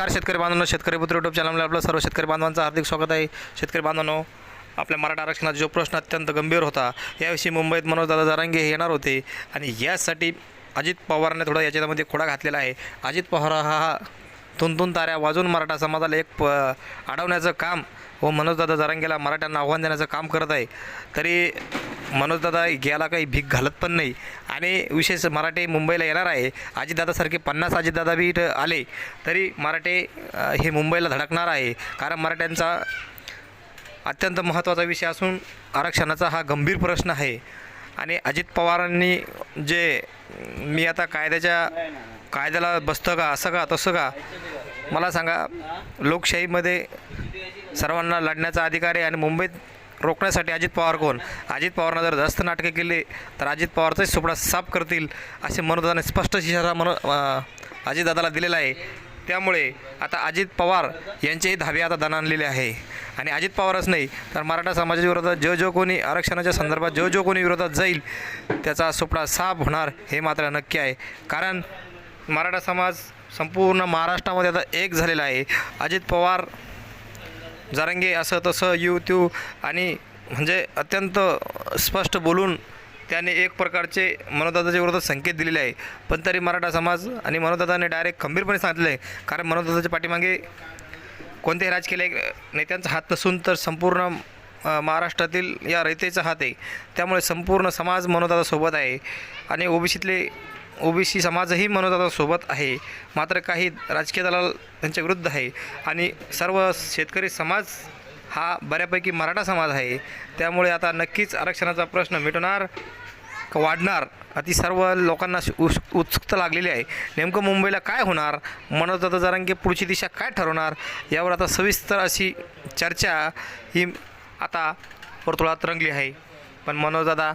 नमस्कार शेतकरी बांधवांनो. शेतकरी पुत्र युट्यूब चॅनलमध्ये आपलं सर्व शेतकरी बांधवांचं हार्दिक स्वागत आहे. शेतकरी बांधवांनो आपल्या मराठा आरक्षणाचा जो प्रश्न अत्यंत गंभीर होता याविषयी मुंबईत मनोजदादा जारांगे हे येणार होते. आणि यासाठी अजित पवारने थोडा याच्यामध्ये खोडा घातलेला आहे. अजित पवार हा दोन दोन ताऱ्या वाजून मराठा समाजाला एक प अडवण्याचं काम व मनोजदादा जरांगेला मराठ्यांना आव्हान देण्याचं काम करत आहे. तरी मनोजदादा याला काही भीक घालत पण नाही. आणि विशेष मराठे मुंबईला येणार आहे. अजितदादासारखे पन्नास अजितदादा बी आले तरी मराठे हे मुंबईला धडकणार आहे. कारण मराठ्यांचा अत्यंत महत्त्वाचा विषय असून आरक्षणाचा हा गंभीर प्रश्न आहे. आणि अजित पवारांनी जे मी आता कायद्याच्या कायद्याला बसतं का असं का तसं का मला सांगा लोकशाहीमध्ये सर्वांना लढण्याचा अधिकार आहे आणि मुंबईत रोखण्यासाठी अजित पवार कोण? अजित पवारनं जर जास्त नाटकं केले तर अजित पवारचाच सुपडा साफ करतील असे मनोदाने स्पष्ट इशारा मनो अजितदादाला दिलेला आहे. त्यामुळे आता अजित पवार यांचेही धाबे आता दणाणलेले आहे. आणि अजित पवारच नाही तर मराठा समाजाच्या विरोधात जो जो कोणी आरक्षणाच्या संदर्भात जो जो कोणी विरोधात जाईल त्याचा सुपडा साफ होणार हे मात्र नक्की आहे. कारण मराठा समाज संपूर्ण महाराष्ट्रामध्ये आता एक झालेला आहे. अजित पवार जारंगे असं तसं यू त्यू आणि म्हणजे अत्यंत स्पष्ट बोलून त्याने एक प्रकारचे मनोदादाच्या विरोधात संकेत दिलेले आहे. पण तरी मराठा समाज आणि मनोदादाने डायरेक्ट खंबीरपणे सांगितलं आहे कारण मनोदादाच्या पाठीमागे कोणत्याही राजकीय नेत्यांचा हात नसून तर संपूर्ण महाराष्ट्रातील या रयतेचा हात आहे. त्यामुळे संपूर्ण समाज मनोदादासोबत आहे. आणि ओबीसीतले ओबीसी समाजही मनोदादासोबत आहे. मात्र काही राजकीय दलाल त्यांच्या विरुद्ध आहे. आणि सर्व शेतकरी समाज हा बऱ्यापैकी मराठा समाज आहे. त्यामुळे आता नक्कीच आरक्षणाचा प्रश्न मिटणार वाढणार? अति सर्व लोकांना उत्स उत्सुकता लागलेली आहे. नेमकं मुंबईला काय होणार? मनोजदादा जरांगे पुढची दिशा काय ठरवणार? यावर आता सविस्तर अशी चर्चा ही आता वर्तुळात रंगली आहे. पण मनोजदादा